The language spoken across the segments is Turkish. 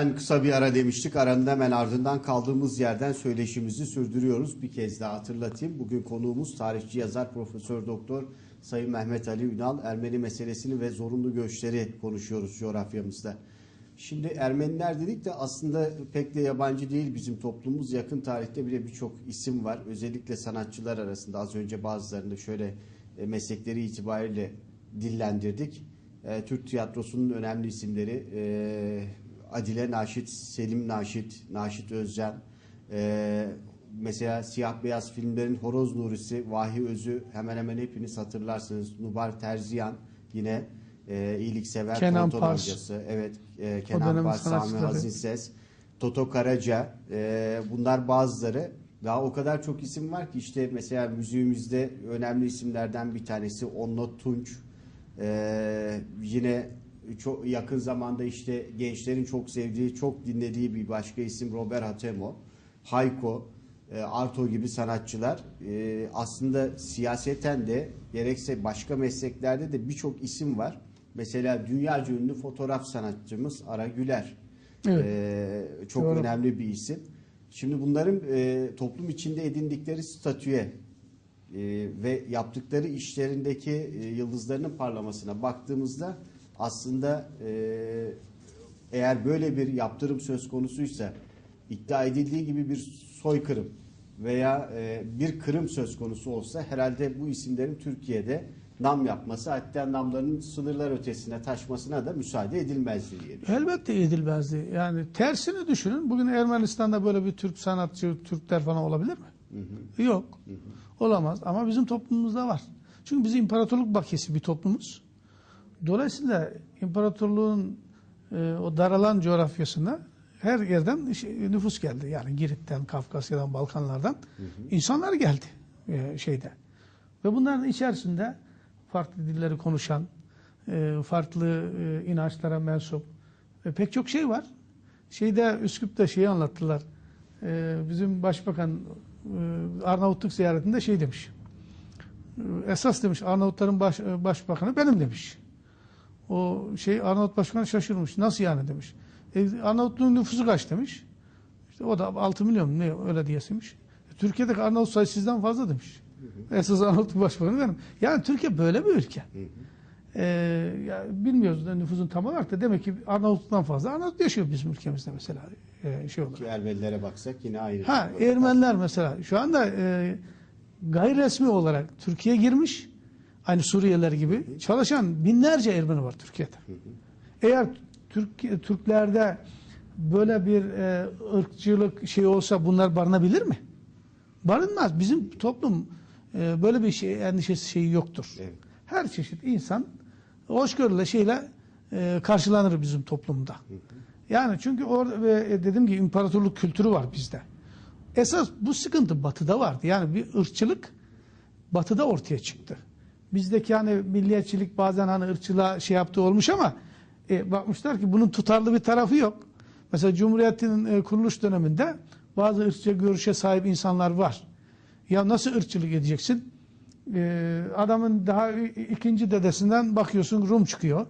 Efendim kısa bir ara demiştik. Aranın hemen ardından kaldığımız yerden söyleşimizi sürdürüyoruz. Bir kez daha hatırlatayım. Bugün konuğumuz tarihçi yazar Profesör Doktor Sayın Mehmet Ali Ünal. Ermeni meselesini ve zorunlu göçleri konuşuyoruz coğrafyamızda. Şimdi Ermeniler dedik de aslında pek de yabancı değil bizim toplumumuz. Yakın tarihte bile birçok isim var. Özellikle sanatçılar arasında az önce bazılarını şöyle e, meslekleri itibariyle dillendirdik. E, Türk tiyatrosunun önemli isimleri e, Adile Naşit, Selim Naşit, Naşit Özcan, e, mesela siyah beyaz filmlerin Horoz Nurisi, Vahi Özü hemen hemen hepiniz hatırlarsınız. Nubar Terziyan yine e, iyiliksever Kenan Pars. Evet, e, Kenan Pars, Sami sanatçıları. Hazinses, Toto Karaca, e, bunlar bazıları. Daha o kadar çok isim var ki işte mesela müziğimizde önemli isimlerden bir tanesi Onno Tunç. E, yine çok yakın zamanda işte gençlerin çok sevdiği, çok dinlediği bir başka isim Robert Hatemo, Hayko, e, Arto gibi sanatçılar e, aslında siyaseten de gerekse başka mesleklerde de birçok isim var. Mesela dünyaca ünlü fotoğraf sanatçımız Ara Güler. Evet. E, çok Doğru. önemli bir isim. Şimdi bunların e, toplum içinde edindikleri statüye e, ve yaptıkları işlerindeki e, yıldızlarının parlamasına baktığımızda aslında e, eğer böyle bir yaptırım söz konusuysa iddia edildiği gibi bir soykırım veya e, bir kırım söz konusu olsa herhalde bu isimlerin Türkiye'de nam yapması hatta namlarının sınırlar ötesine taşmasına da müsaade edilmezdi diye düşünüyorum. Elbette edilmezdi. Yani tersini düşünün. Bugün Ermenistan'da böyle bir Türk sanatçı, Türkler falan olabilir mi? Yok. Olamaz. Ama bizim toplumumuzda var. Çünkü biz imparatorluk bakiyesi bir toplumuz. Dolayısıyla imparatorluğun e, o daralan coğrafyasına her yerden nüfus geldi. Yani Girit'ten, Kafkasya'dan, Balkanlardan insanlar geldi e, şeyde. Ve bunların içerisinde farklı dilleri konuşan, e, farklı e, inançlara mensup e, pek çok şey var. Şeyde Üsküp'te şeyi anlattılar. E, bizim başbakan e, Arnavutluk ziyaretinde şey demiş. E, Esas demiş Arnavutların baş, e, başbakanı benim demiş. O şey Arnavut başkanı şaşırmış. Nasıl yani demiş. E, Arnavutluğun nüfusu kaç demiş. İşte o da 6 milyon ne öyle diyesiymiş. E, Türkiye'deki Arnavut sayısı sizden fazla demiş. Esas Arnavutluk başbakanı benim. Yani Türkiye böyle bir ülke. Ee, ya bilmiyoruz da nüfusun tam olarak da demek ki Arnavutluk'tan fazla Arnavut yaşıyor bizim ülkemizde mesela e, şey olarak. Ki Ermenilere baksak yine aynı. Ha Ermeniler mesela şu anda e, gayri resmi olarak Türkiye girmiş. Aynı Suriyeliler gibi çalışan binlerce Ermeni var Türkiye'de. Eğer Türk Türklerde böyle bir e, ırkçılık şey olsa bunlar barınabilir mi? Barınmaz. Bizim toplum e, böyle bir şey endişesi şeyi yoktur. Evet. Her çeşit insan hoşgörüyle şeyle e, karşılanır bizim toplumda. Yani çünkü orada ve e, dediğim gibi imparatorluk kültürü var bizde. Esas bu sıkıntı batıda vardı. Yani bir ırkçılık batıda ortaya çıktı. Bizdeki hani milliyetçilik bazen hani ırkçılığa şey yaptığı olmuş ama e, bakmışlar ki bunun tutarlı bir tarafı yok. Mesela Cumhuriyet'in e, kuruluş döneminde bazı ırkçı görüşe sahip insanlar var. Ya nasıl ırkçılık edeceksin? E, adamın daha ikinci dedesinden bakıyorsun Rum çıkıyor.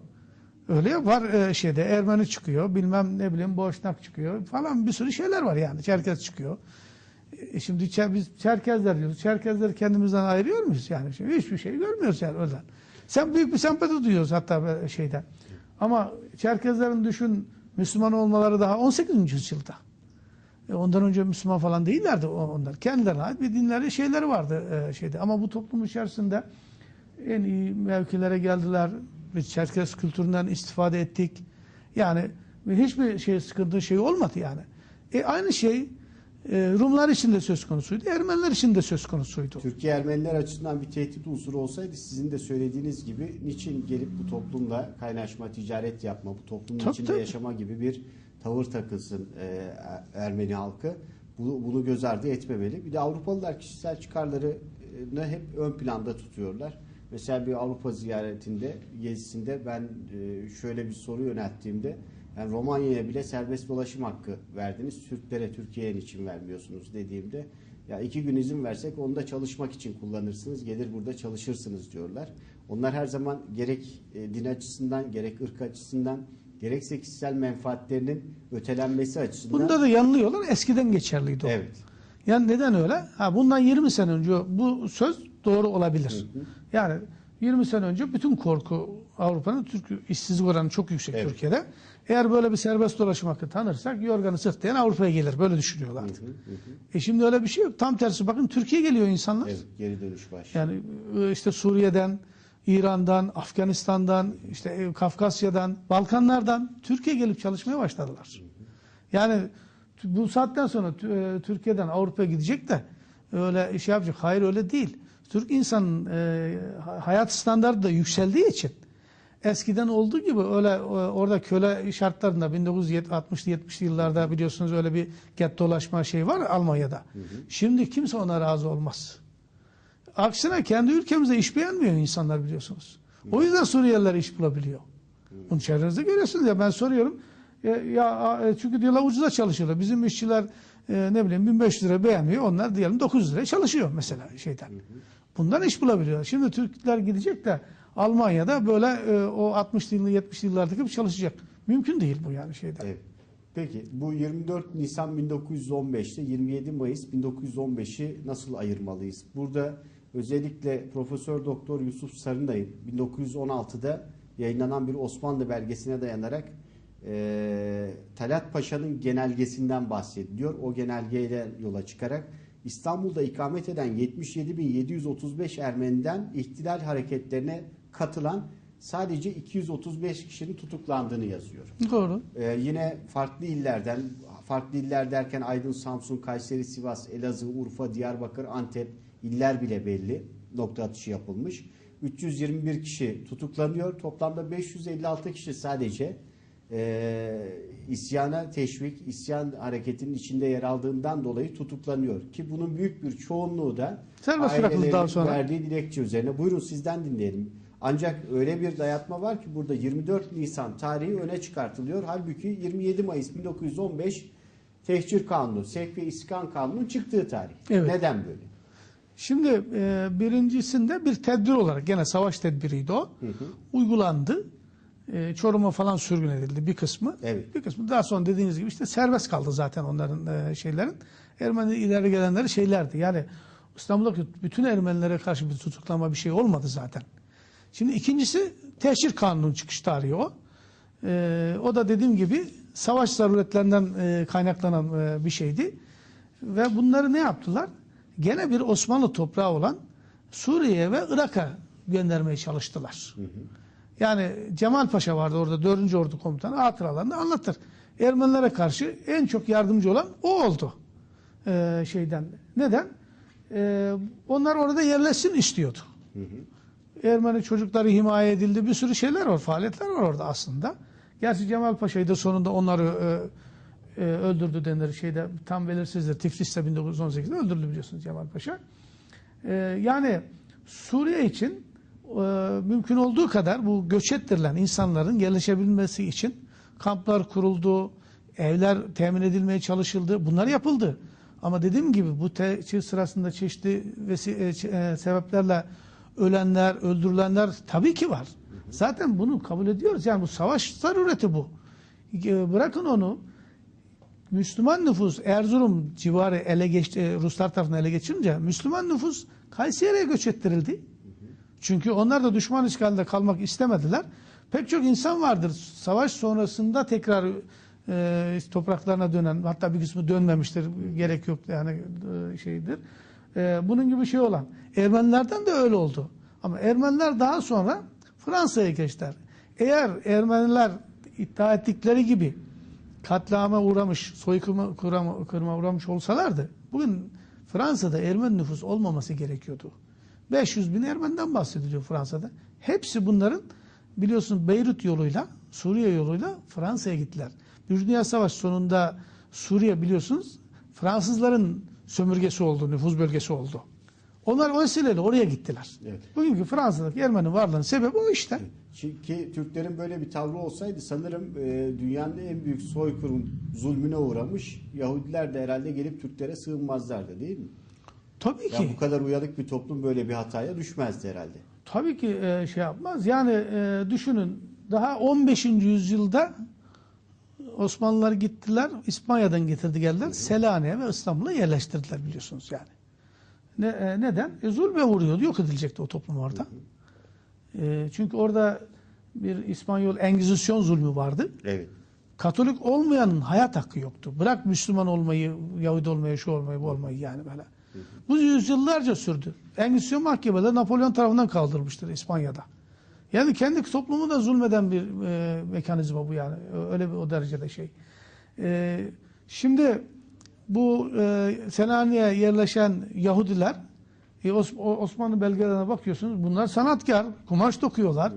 Öyle var e, şeyde Ermeni çıkıyor, bilmem ne bileyim Boşnak çıkıyor falan bir sürü şeyler var yani. Çerkez çıkıyor. E, şimdi biz Çerkezler diyoruz. Çerkezleri kendimizden ayırıyor muyuz yani? Şimdi hiçbir şey görmüyoruz yani öyle. Sen büyük bir sempati duyuyoruz hatta şeyden. Ama Çerkezlerin düşün Müslüman olmaları daha 18. yüzyılda. E, Ondan önce Müslüman falan değillerdi onlar. Kendilerine ait bir dinleri şeyleri vardı e, şeyde. Ama bu toplum içerisinde en iyi mevkilere geldiler. Biz Çerkez kültüründen istifade ettik. Yani hiçbir şey sıkıntı şey olmadı yani. E, aynı şey Rumlar için de söz konusuydu. Ermeniler için de söz konusuydu. Türkiye Ermeniler açısından bir tehdit unsuru olsaydı sizin de söylediğiniz gibi niçin gelip bu toplumla kaynaşma, ticaret yapma, bu toplumun Tabii, içinde tabii. yaşama gibi bir tavır takılsın e, Ermeni halkı. Bunu, bunu göz ardı etmemeli. Bir de Avrupalılar kişisel çıkarlarını hep ön planda tutuyorlar. Mesela bir Avrupa ziyaretinde, gezisinde ben e, şöyle bir soru yönelttiğimde yani Romanya'ya bile serbest dolaşım hakkı verdiniz. Türklere, Türkiye'ye için vermiyorsunuz dediğimde ya iki gün izin versek onu da çalışmak için kullanırsınız. Gelir burada çalışırsınız diyorlar. Onlar her zaman gerek e, din açısından gerek ırk açısından gerekse kişisel menfaatlerinin ötelenmesi açısından Bunda da yanılıyorlar. Eskiden geçerliydi o. evet. Yani neden öyle? Ha bundan 20 sene önce bu söz doğru olabilir. Yani 20 sene önce bütün korku Avrupa'nın Türk işsizlik oranı çok yüksek Evet. Türkiye'de. Eğer böyle bir serbest dolaşım hakkı tanırsak yorganı sırtlayan Avrupa'ya gelir. Böyle düşünüyorlardı. E şimdi öyle bir şey yok. Tam tersi bakın Türkiye geliyor insanlar. Evet, geri dönüş başlıyor. Yani e, işte Suriye'den, İran'dan, Afganistan'dan, işte e, Kafkasya'dan, Balkanlardan Türkiye gelip çalışmaya başladılar. Yani bu saatten sonra e, Türkiye'den Avrupa'ya gidecek de öyle şey yapacak. Hayır öyle değil. Türk insanın ha- hayat standartı da yükseldiği için eskiden olduğu gibi öyle e, orada köle şartlarında 1960'lı 70'li yıllarda biliyorsunuz öyle bir gettolaşma şey var Almanya'da. Şimdi kimse ona razı olmaz. Aksine kendi ülkemizde iş beğenmiyor insanlar biliyorsunuz. O yüzden Suriyeliler iş bulabiliyor. Bunu çevrenizde görüyorsunuz ya ben soruyorum. Ya, ya e, çünkü diyorlar ucuza çalışıyorlar. Bizim işçiler e, ne bileyim 1500 lira beğenmiyor. Onlar diyelim 900 liraya çalışıyor mesela şeyden. Bundan iş bulabiliyorlar. Şimdi Türkler gidecek de Almanya'da böyle e, o 60'lı yıllı 70'li yıllardaki gibi çalışacak. Mümkün değil bu yani şeyden. Evet. Peki bu 24 Nisan 1915'te 27 Mayıs 1915'i nasıl ayırmalıyız? Burada özellikle Profesör Doktor Yusuf Sarınay'ın 1916'da yayınlanan bir Osmanlı belgesine dayanarak eee Talat Paşa'nın genelgesinden bahsediliyor. O genelgeyle yola çıkarak İstanbul'da ikamet eden 77.735 Ermeniden ihtilal hareketlerine katılan sadece 235 kişinin tutuklandığını yazıyor. Doğru. Ee, yine farklı illerden, farklı iller derken Aydın, Samsun, Kayseri, Sivas, Elazığ, Urfa, Diyarbakır, Antep iller bile belli. Nokta atışı yapılmış. 321 kişi tutuklanıyor. Toplamda 556 kişi sadece e, isyana teşvik, isyan hareketinin içinde yer aldığından dolayı tutuklanıyor. Ki bunun büyük bir çoğunluğu da Serbest ailelerin daha sonra. verdiği dilekçe üzerine. Buyurun sizden dinleyelim. Ancak öyle bir dayatma var ki burada 24 Nisan tarihi öne çıkartılıyor. Halbuki 27 Mayıs 1915 Tehcir Kanunu, Sevk ve İskan Kanunu çıktığı tarih. Evet. Neden böyle? Şimdi e, birincisinde bir tedbir olarak gene savaş tedbiriydi o. Uygulandı. E, Çorum'a falan sürgün edildi bir kısmı. Evet. Bir kısmı daha sonra dediğiniz gibi işte serbest kaldı zaten onların e, şeylerin. Ermeni ileri gelenleri şeylerdi. Yani İstanbul'daki bütün Ermenilere karşı bir tutuklama bir şey olmadı zaten. Şimdi ikincisi teşhir kanunun çıkış tarihi o. E, o da dediğim gibi savaş zaruretlerinden e, kaynaklanan e, bir şeydi. Ve bunları ne yaptılar? Gene bir Osmanlı toprağı olan Suriye ve Irak'a göndermeye çalıştılar. Yani Cemal Paşa vardı orada 4. Ordu Komutanı hatıralarında anlatır. Ermenilere karşı en çok yardımcı olan o oldu. Ee, şeyden. Neden? Ee, onlar orada yerleşsin istiyordu. Ermeni çocukları himaye edildi. Bir sürü şeyler var, faaliyetler var orada aslında. Gerçi Cemal Paşa'yı da sonunda onları e, e, öldürdü denir şeyde tam belirsizdir. Tiflis'te 1918'de öldürüldü biliyorsunuz Cemal Paşa. E, yani Suriye için e, mümkün olduğu kadar bu göç ettirilen insanların yerleşebilmesi için kamplar kuruldu, evler temin edilmeye çalışıldı. Bunlar yapıldı. Ama dediğim gibi bu teçhir sırasında çeşitli vesi- e, e, sebeplerle ölenler, öldürülenler tabii ki var. Zaten bunu kabul ediyoruz. Yani bu savaş zarureti bu. E, Bırakın onu Müslüman nüfus Erzurum civarı ele geçti, e, Ruslar tarafından ele geçirince Müslüman nüfus Kayseri'ye göç ettirildi. Çünkü onlar da düşman işgalinde kalmak istemediler. Pek çok insan vardır savaş sonrasında tekrar e, topraklarına dönen hatta bir kısmı dönmemiştir gerek yok yani e, şeydir. E, bunun gibi şey olan. Ermenilerden de öyle oldu. Ama Ermeniler daha sonra Fransa'ya geçtiler. Eğer Ermeniler iddia ettikleri gibi katliama uğramış, soykırma kırma, kırma uğramış olsalardı bugün Fransa'da Ermeni nüfus olmaması gerekiyordu. 500 bin Ermeniden bahsediliyor Fransa'da. Hepsi bunların biliyorsunuz Beyrut yoluyla, Suriye yoluyla Fransa'ya gittiler. Bir Dünya Savaşı sonunda Suriye biliyorsunuz Fransızların sömürgesi oldu, nüfuz bölgesi oldu. Onlar o vesileyle oraya gittiler. Evet. Bugünkü Fransa'daki Ermeni varlığının sebebi o işte. Ki Türklerin böyle bir tavrı olsaydı sanırım e, dünyanın en büyük soykırım zulmüne uğramış Yahudiler de herhalde gelip Türklere sığınmazlardı değil mi? Tabii ki. Ya bu kadar uyanık bir toplum böyle bir hataya düşmezdi herhalde. Tabii ki e, şey yapmaz. Yani e, düşünün daha 15. yüzyılda Osmanlılar gittiler, İspanya'dan getirdi geldiler. Selanik'e ve İstanbul'a yerleştirdiler biliyorsunuz yani. Ne, e, neden? E, zulme vuruyordu, yok edilecekti o toplum orada. E, çünkü orada bir İspanyol Engizisyon zulmü vardı. Evet. Katolik olmayanın hayat hakkı yoktu. Bırak Müslüman olmayı, Yahudi olmayı, şu olmayı, bu olmayı yani böyle. Bu yüzyıllarca sürdü. Engizisyon mahkemeleri Napolyon tarafından kaldırılmıştır İspanya'da. Yani kendi toplumu da zulmeden bir e, mekanizma bu yani. Öyle bir o derecede şey. E, şimdi bu e, Selanik'e yerleşen Yahudiler e, Os- Osmanlı belgelerine bakıyorsunuz. Bunlar sanatkar. Kumaş dokuyorlar.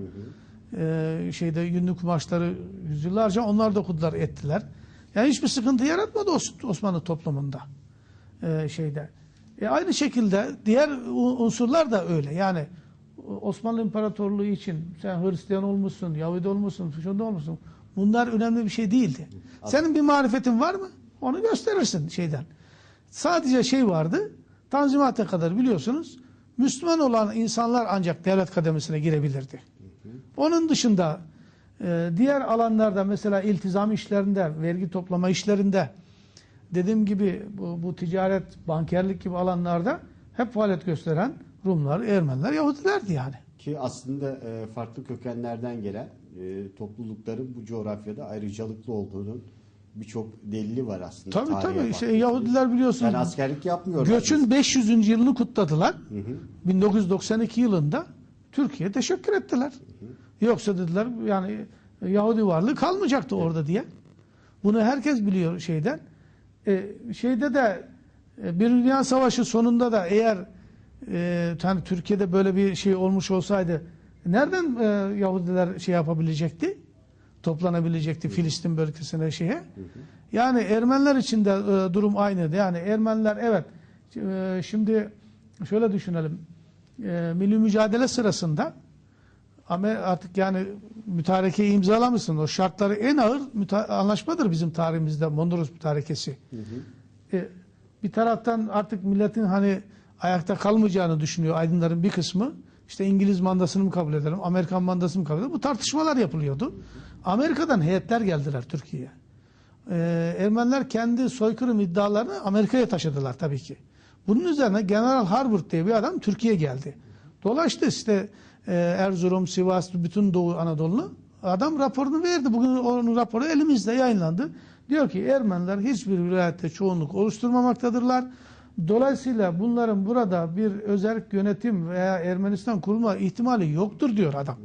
E, şeyde yünlü kumaşları yüzyıllarca onlar dokudular ettiler. Yani hiçbir sıkıntı yaratmadı Os- Osmanlı toplumunda. E, şeyde. E, aynı şekilde diğer unsurlar da öyle. Yani Osmanlı İmparatorluğu için sen Hristiyan olmuşsun, Yahudi olmuşsun, şunda olmuşsun. Bunlar önemli bir şey değildi. Senin bir marifetin var mı? Onu gösterirsin şeyden. Sadece şey vardı. Tanzimat'a kadar biliyorsunuz Müslüman olan insanlar ancak devlet kademesine girebilirdi. Onun dışında e, diğer alanlarda mesela iltizam işlerinde, vergi toplama işlerinde dediğim gibi bu, bu ticaret, bankerlik gibi alanlarda hep faaliyet gösteren Rumlar, Ermeniler, Yahudilerdi yani. Ki aslında e, farklı kökenlerden gelen e, toplulukların bu coğrafyada ayrıcalıklı olduğunun birçok delili var aslında. Tabii tabii. Şey, baktığımızda. Yahudiler biliyorsunuz. Ben askerlik yapmıyorum. Göçün 500. yılını kutladılar. Hı hı. 1992 yılında Türkiye teşekkür ettiler. Yoksa dediler yani Yahudi varlığı kalmayacaktı orada diye. Bunu herkes biliyor şeyden. E, şeyde de e, bir dünya savaşı sonunda da eğer e, hani Türkiye'de böyle bir şey olmuş olsaydı nereden e, Yahudiler şey yapabilecekti? Toplanabilecekti Filistin bölgesine şeye. Yani Ermeniler için de e, durum aynıydı. Yani Ermeniler evet e, şimdi şöyle düşünelim. E, milli mücadele sırasında ama artık yani mütarekeyi imzalamışsın. O şartları en ağır anlaşmadır bizim tarihimizde Mondros mütarekesi. E, bir taraftan artık milletin hani ayakta kalmayacağını düşünüyor aydınların bir kısmı. İşte İngiliz mandasını mı kabul edelim, Amerikan mandasını mı kabul edelim? Bu tartışmalar yapılıyordu. Amerika'dan heyetler geldiler Türkiye'ye. Ee, Ermeniler kendi soykırım iddialarını Amerika'ya taşıdılar tabii ki. Bunun üzerine General Harbert diye bir adam Türkiye'ye geldi. Dolaştı işte e, Erzurum, Sivas, bütün Doğu Anadolu'nu. Adam raporunu verdi. Bugün onun raporu elimizde yayınlandı. Diyor ki Ermeniler hiçbir vilayette çoğunluk oluşturmamaktadırlar. Dolayısıyla bunların burada bir özel yönetim veya Ermenistan kurma ihtimali yoktur diyor adam.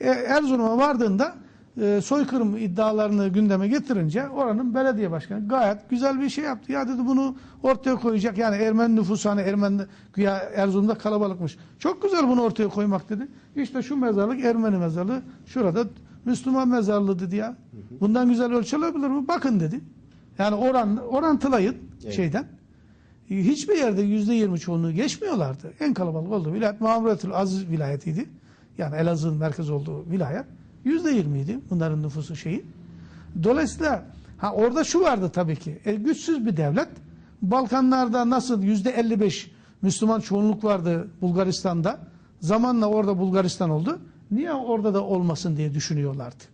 E, Erzurum'a vardığında e, soykırım iddialarını gündeme getirince oranın belediye başkanı gayet güzel bir şey yaptı. Ya dedi bunu ortaya koyacak yani Ermeni nüfusu hani Ermeni güya Erzurum'da kalabalıkmış. Çok güzel bunu ortaya koymak dedi. İşte şu mezarlık Ermeni mezarlığı şurada Müslüman mezarlığı dedi ya. Bundan güzel ölçülebilir mi? Bakın dedi. Yani oran, orantılayın Evet. şeyden. Hiçbir yerde yüzde yirmi çoğunluğu geçmiyorlardı. En kalabalık olduğu vilayet Muhammedül Aziz vilayetiydi. Yani Elazığ'ın merkez olduğu vilayet. Yüzde yirmiydi bunların nüfusu şeyi. Dolayısıyla ha orada şu vardı tabii ki. E, güçsüz bir devlet. Balkanlarda nasıl yüzde 55 Müslüman çoğunluk vardı Bulgaristan'da. Zamanla orada Bulgaristan oldu. Niye orada da olmasın diye düşünüyorlardı.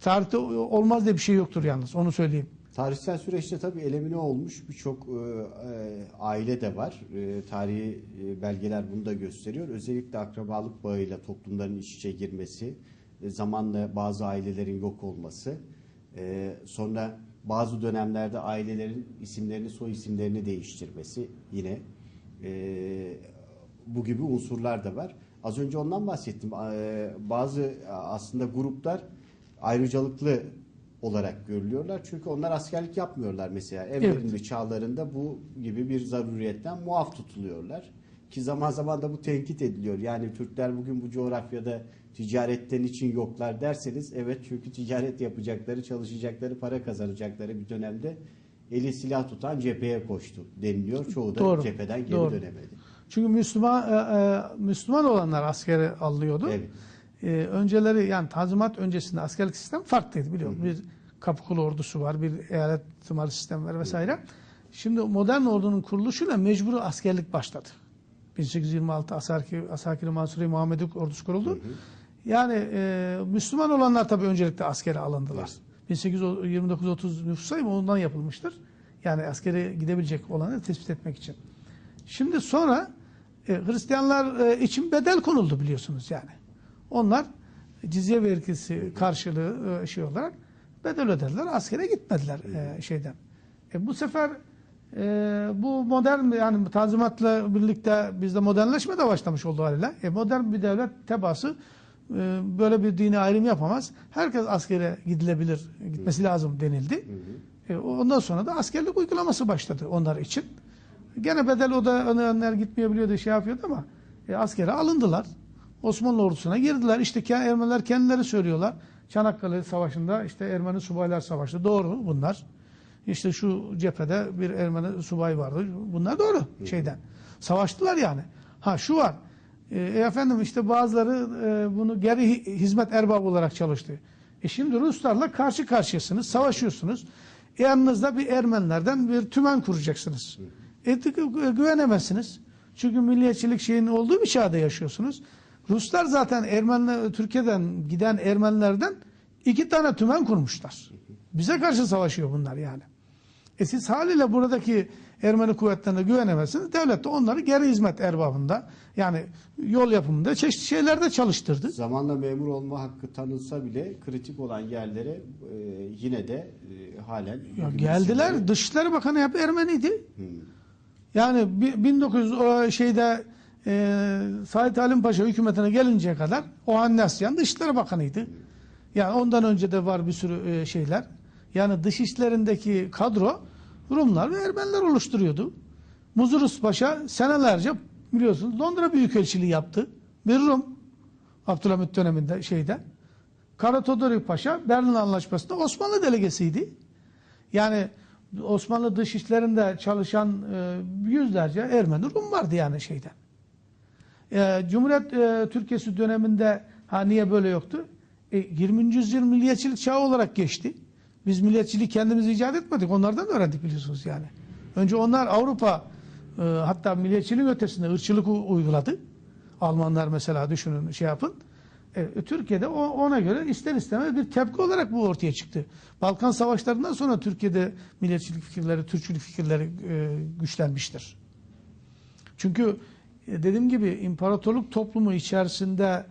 Tarihte olmaz diye bir şey yoktur yalnız onu söyleyeyim. Tarihsel süreçte tabii elemine olmuş birçok e, e, aile de var. E, tarihi e, belgeler bunu da gösteriyor. Özellikle akrabalık bağıyla toplumların iç içe girmesi, e, zamanla bazı ailelerin yok olması, e, sonra bazı dönemlerde ailelerin isimlerini, soy isimlerini değiştirmesi yine e, bu gibi unsurlar da var. Az önce ondan bahsettim. E, bazı aslında gruplar ayrıcalıklı olarak görülüyorlar. Çünkü onlar askerlik yapmıyorlar mesela. Evlerinde, çağlarında bu gibi bir zaruriyetten muaf tutuluyorlar. Ki zaman zaman da bu tenkit ediliyor. Yani Türkler bugün bu coğrafyada ticaretten için yoklar derseniz evet çünkü ticaret yapacakları, çalışacakları, para kazanacakları bir dönemde eli silah tutan cepheye koştu deniliyor. Çoğu da Doğru, cepheden geri doğru. dönemedi. Çünkü Müslüman e, e, Müslüman olanlar askere alıyordu. Evet. E, önceleri yani Tanzimat öncesinde askerlik sistem farklıydı biliyorum. Bir kapıkulu ordusu var, bir eyalet tımarı sistem var vesaire. Şimdi modern ordunun kuruluşuyla mecburi askerlik başladı. 1826 Asakir, Asakir Mansuri Muhammedi ordusu kuruldu. Yani e, Müslüman olanlar tabii öncelikle askere alındılar. 1829-30 nüfus sayımı ondan yapılmıştır. Yani askere gidebilecek olanı tespit etmek için. Şimdi sonra e, Hristiyanlar e, için bedel konuldu biliyorsunuz yani. Onlar cizye vergisi karşılığı e, şey olarak bedel ödediler. Askere gitmediler e, şeyden. E, bu sefer e, bu modern yani tanzimatla birlikte bizde modernleşme de başlamış oldu haliyle. E, modern bir devlet tebası e, böyle bir dini ayrım yapamaz. Herkes askere gidilebilir, gitmesi lazım denildi. E, ondan sonra da askerlik uygulaması başladı onlar için. Gene bedel o da önler gitmeyebiliyordu, şey yapıyordu ama e, askere alındılar. Osmanlı ordusuna girdiler. İşte Ermeniler kendileri söylüyorlar. Çanakkale Savaşı'nda işte Ermeni subaylar savaştı. Doğru bunlar. İşte şu cephede bir Ermeni subay vardı. Bunlar doğru şeyden. Savaştılar yani. Ha şu var. E, efendim işte bazıları e, bunu geri hi- hizmet erbabı olarak çalıştı. E şimdi Ruslarla karşı karşıyasınız, savaşıyorsunuz. E, yanınızda bir Ermenilerden bir tümen kuracaksınız. E, gü- güvenemezsiniz. Çünkü milliyetçilik şeyinin olduğu bir çağda yaşıyorsunuz. Ruslar zaten Ermeniler, Türkiye'den giden Ermenilerden iki tane tümen kurmuşlar. Bize karşı savaşıyor bunlar yani. E siz haliyle buradaki Ermeni kuvvetlerine güvenemezsiniz. Devlet de onları geri hizmet erbabında yani yol yapımında çeşitli şeylerde çalıştırdı. Zamanla memur olma hakkı tanınsa bile kritik olan yerlere e, yine de e, halen Ya geldiler. Dışişleri Bakanı hep Ermeniydi. Hmm. Yani bi- 1900 o şeyde e, Said Halim Paşa hükümetine gelinceye kadar o Hannasyan Dışişleri Bakanıydı. Yani ondan önce de var bir sürü e, şeyler. Yani dış işlerindeki kadro Rumlar ve Ermeniler oluşturuyordu. Muzurus Paşa senelerce biliyorsunuz Londra Büyükelçiliği yaptı. Bir Rum. Abdülhamit döneminde şeyde. Kara Todoruk Paşa Berlin Anlaşması'nda Osmanlı delegesiydi. Yani Osmanlı dış işlerinde çalışan e, yüzlerce Ermeni Rum vardı yani şeyden. E, Cumhuriyet e, Türkiye'si döneminde ha niye böyle yoktu? E, 20. yüzyıl milliyetçilik çağı olarak geçti. Biz milliyetçiliği kendimiz icat etmedik. Onlardan öğrendik biliyorsunuz yani. Önce onlar Avrupa e, hatta milliyetçiliğin ötesinde ırkçılık uyguladı. Almanlar mesela düşünün şey yapın. E, Türkiye'de o, ona göre ister istemez bir tepki olarak bu ortaya çıktı. Balkan Savaşları'ndan sonra Türkiye'de milliyetçilik fikirleri, Türkçülük fikirleri e, güçlenmiştir. Çünkü dediğim gibi imparatorluk toplumu içerisinde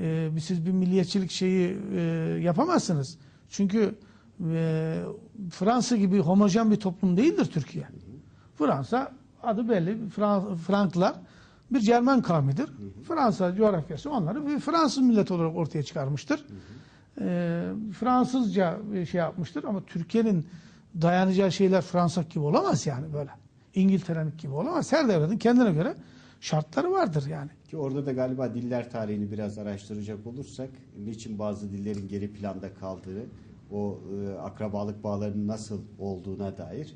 e, siz bir milliyetçilik şeyi e, yapamazsınız. Çünkü e, Fransa gibi homojen bir toplum değildir Türkiye. Fransa adı belli. Fran- Franklar bir Cermen kavmidir. Fransa coğrafyası onları bir Fransız milleti olarak ortaya çıkarmıştır. E, Fransızca bir şey yapmıştır ama Türkiye'nin dayanacağı şeyler Fransa gibi olamaz yani böyle. İngiltere'nin gibi olamaz. Her devletin kendine göre şartları vardır yani. Ki orada da galiba diller tarihini biraz araştıracak olursak niçin bazı dillerin geri planda kaldığı, o e, akrabalık bağlarının nasıl olduğuna dair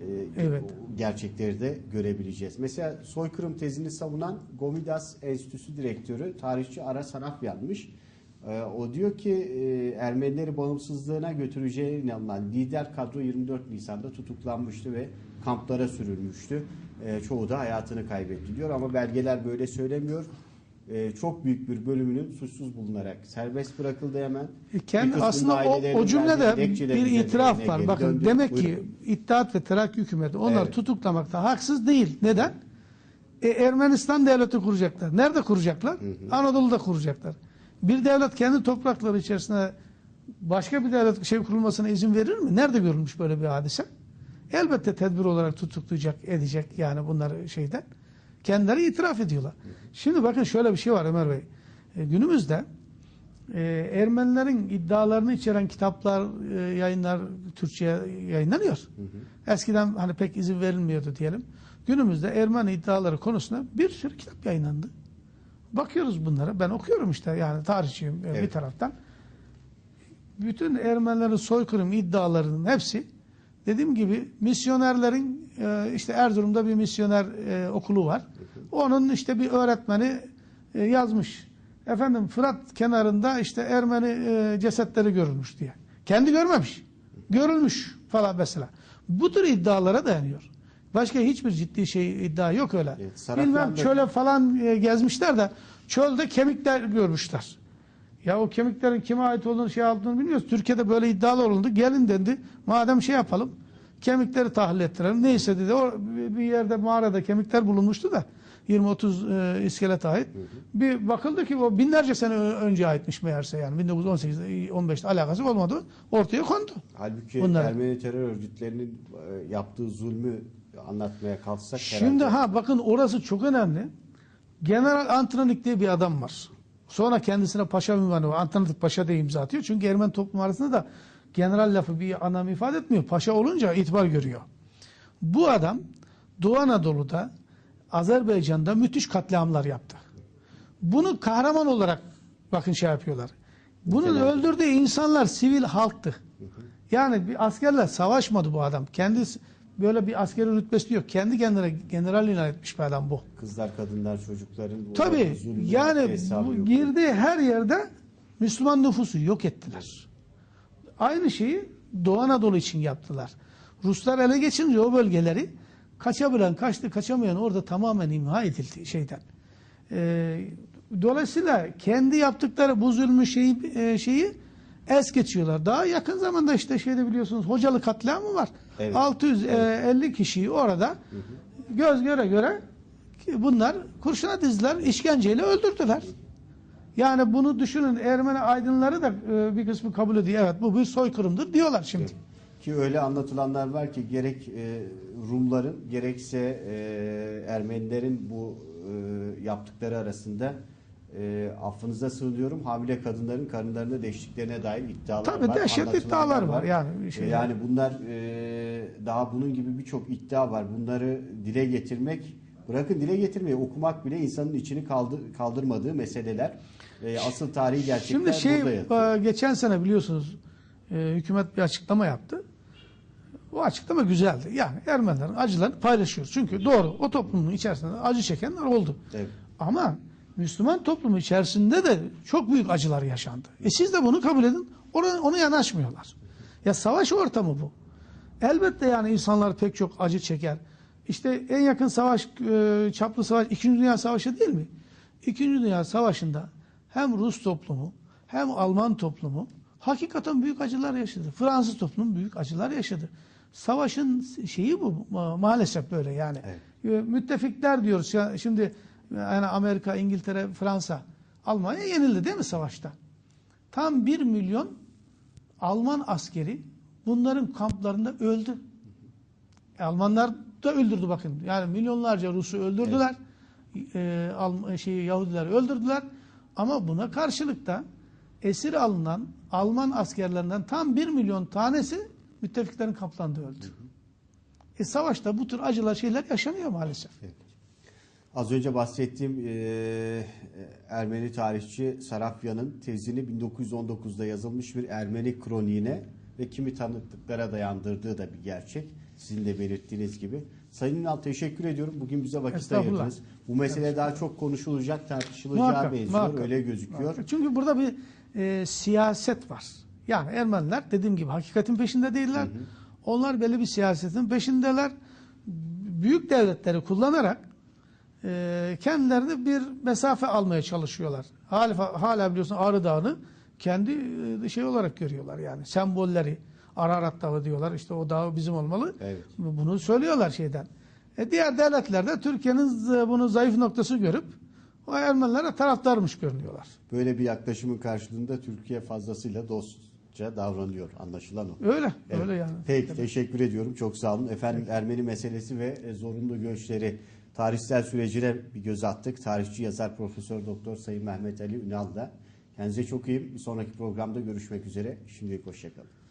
e, Evet. gerçekleri de görebileceğiz. Mesela soykırım tezini savunan Gomidas Enstitüsü Direktörü tarihçi Aras Harafyan'mış. E, o diyor ki e, Ermenileri bağımsızlığına götüreceği inanılan lider kadro 24 Nisan'da tutuklanmıştı ve kamplara sürülmüştü. E, çoğu da hayatını kaybetti diyor ama belgeler böyle söylemiyor. E, çok büyük bir bölümünün suçsuz bulunarak serbest bırakıldı hemen. E, Kendi aslında o, o cümlede bir itiraf var. Bakın döndü. demek ki Buyurun. İttihat ve Terakki hükümeti onları Evet. tutuklamakta haksız değil. Neden? E, Ermenistan devleti kuracaklar. Nerede kuracaklar? Anadolu'da kuracaklar. Bir devlet kendi toprakları içerisinde başka bir devlet şey kurulmasına izin verir mi? Nerede görülmüş böyle bir hadise? Elbette tedbir olarak tutuklayacak, edecek yani bunları şeyden. Kendileri itiraf ediyorlar. Şimdi bakın şöyle bir şey var Ömer Bey. E, günümüzde e, Ermenilerin iddialarını içeren kitaplar, e, yayınlar Türkçe'ye yayınlanıyor. Eskiden hani pek izin verilmiyordu diyelim. Günümüzde Ermeni iddiaları konusunda bir sürü kitap yayınlandı. Bakıyoruz bunlara. Ben okuyorum işte yani tarihçiyim e, bir Evet. taraftan. Bütün Ermenilerin soykırım iddialarının hepsi dediğim gibi misyonerlerin e, işte Erzurum'da bir misyoner e, okulu var. Onun işte bir öğretmeni e, yazmış. Efendim Fırat kenarında işte Ermeni cesetleri görülmüş diye. Kendi görmemiş. Görülmüş falan mesela. Bu tür iddialara dayanıyor. Başka hiçbir ciddi şey iddia yok öyle. Evet, Bilmem çöle falan e, gezmişler de çölde kemikler görmüşler. Ya o kemiklerin kime ait olduğunu şey aldığını bilmiyoruz. Türkiye'de böyle iddialar olundu. Gelin dendi. Madem şey yapalım. Kemikleri tahlil ettirelim. Neyse dedi. O bir yerde mağarada kemikler bulunmuştu da 20-30 e, iskelete ait. Bir bakıldı ki o binlerce sene önce aitmiş meğerse yani 1918'de 15'te alakası olmadı. Ortaya kondu. Halbuki Bunlar- Ermeni terör örgütlerinin e, yaptığı zulmü anlatmaya kalksak Şimdi herhalde ha bakın orası çok önemli. General Antranik diye bir adam var. Sonra kendisine paşa ünvanı var. Antranik paşa diye imza atıyor. Çünkü Ermeni toplum arasında da general lafı bir anlam ifade etmiyor. Paşa olunca itibar görüyor. Bu adam Doğu Anadolu'da Azerbaycan'da müthiş katliamlar yaptı. Bunu kahraman olarak bakın şey yapıyorlar. Bunun Nitelendir. öldürdüğü insanlar sivil halktı. Yani bir askerle savaşmadı bu adam. Kendisi böyle bir askeri rütbesi yok. Kendi kendine general ilan etmiş bir adam bu. kızlar, kadınlar, çocukların bu Tabii yani bu girdiği her yerde Müslüman nüfusu yok ettiler. Aynı şeyi Doğu Anadolu için yaptılar. Ruslar ele geçirince o bölgeleri kaçabilen kaçtı kaçamayan orada tamamen imha edildi şeyden. Ee, dolayısıyla kendi yaptıkları bu zulmü şeyi, e, şeyi es geçiyorlar. Daha yakın zamanda işte şeyde biliyorsunuz Hocalı katliamı var. Evet. 650 kişiyi orada göz göre göre bunlar kurşuna dizdiler, işkenceyle öldürdüler. Yani bunu düşünün Ermeni aydınları da e, bir kısmı kabul ediyor. Evet bu bir soykırımdır diyorlar şimdi. Ki öyle anlatılanlar var ki gerek e, Rumların gerekse e, Ermenilerin bu e, yaptıkları arasında e, affınıza sığınıyorum hamile kadınların karınlarını deştiklerine dair iddialar Tabii var. dehşet anlatılanlar iddialar var. Yani bir şey E, yani bunlar e, daha bunun gibi birçok iddia var. Bunları dile getirmek bırakın dile getirmeyi okumak bile insanın içini kaldır, kaldırmadığı meseleler. E, asıl tarihi gerçekler Şimdi şey burada yatıyor. e, geçen sene biliyorsunuz e, hükümet bir açıklama yaptı. O açıklama güzeldi. Yani Ermenilerin acılarını paylaşıyoruz. Çünkü doğru o toplumun içerisinde acı çekenler oldu. Evet. Ama Müslüman toplumu içerisinde de çok büyük acılar yaşandı. E siz de bunu kabul edin. Ona, ona yanaşmıyorlar. Ya savaş ortamı bu. Elbette yani insanlar pek çok acı çeker. İşte en yakın savaş, e, çaplı savaş, İkinci Dünya Savaşı değil mi? İkinci Dünya Savaşı'nda hem Rus toplumu hem Alman toplumu hakikaten büyük acılar yaşadı. Fransız toplumu büyük acılar yaşadı. Savaşın şeyi bu ma- maalesef böyle yani. E, Müttefikler diyoruz. Ya Şimdi yani Amerika, İngiltere, Fransa, Almanya yenildi değil mi savaşta? Tam bir milyon Alman askeri bunların kamplarında öldü. E, Almanlar da öldürdü bakın. Yani milyonlarca Rus'u öldürdüler. E, Alm- şeyi Yahudiler öldürdüler. Ama buna karşılık da esir alınan Alman askerlerinden tam bir milyon tanesi müttefiklerin kamplarında öldü. E savaşta bu tür acılar şeyler yaşanıyor maalesef. Az önce bahsettiğim e, Ermeni tarihçi Sarafyan'ın tezini 1919'da yazılmış bir Ermeni kroniğine ve kimi tanıklıklara dayandırdığı da bir gerçek. Sizin de belirttiğiniz gibi. Sayın Ünal teşekkür ediyorum. Bugün bize vakit ayırdınız. Bu mesele daha çok konuşulacak, tartışılacağı Muhakkak, benziyor. muhakkak. Öyle gözüküyor. Muhakkak. Çünkü burada bir e, siyaset var. Yani Ermeniler dediğim gibi hakikatin peşinde değiller. Onlar belli bir siyasetin peşindeler. Büyük devletleri kullanarak e, kendilerini bir mesafe almaya çalışıyorlar. Hala, hala biliyorsun Ağrı Dağı'nı kendi şey olarak görüyorlar yani sembolleri. Ararat Dağı diyorlar işte o dağ bizim olmalı. Evet. Bunu söylüyorlar şeyden. E diğer devletler de Türkiye'nin bunu zayıf noktası görüp o Ermenilere taraftarmış görünüyorlar. Böyle bir yaklaşımın karşılığında Türkiye fazlasıyla dostça davranıyor. Anlaşılan o. Öyle, Evet. öyle yani. Peki teşekkür ediyorum. Çok sağ olun. Efendim Ermeni meselesi ve e, zorunlu göçleri tarihsel sürecine bir göz attık. Tarihçi yazar Profesör Doktor Sayın Mehmet Ali Ünal'da. Kendinize çok iyi. Bir sonraki programda görüşmek üzere. Şimdilik hoşçakalın.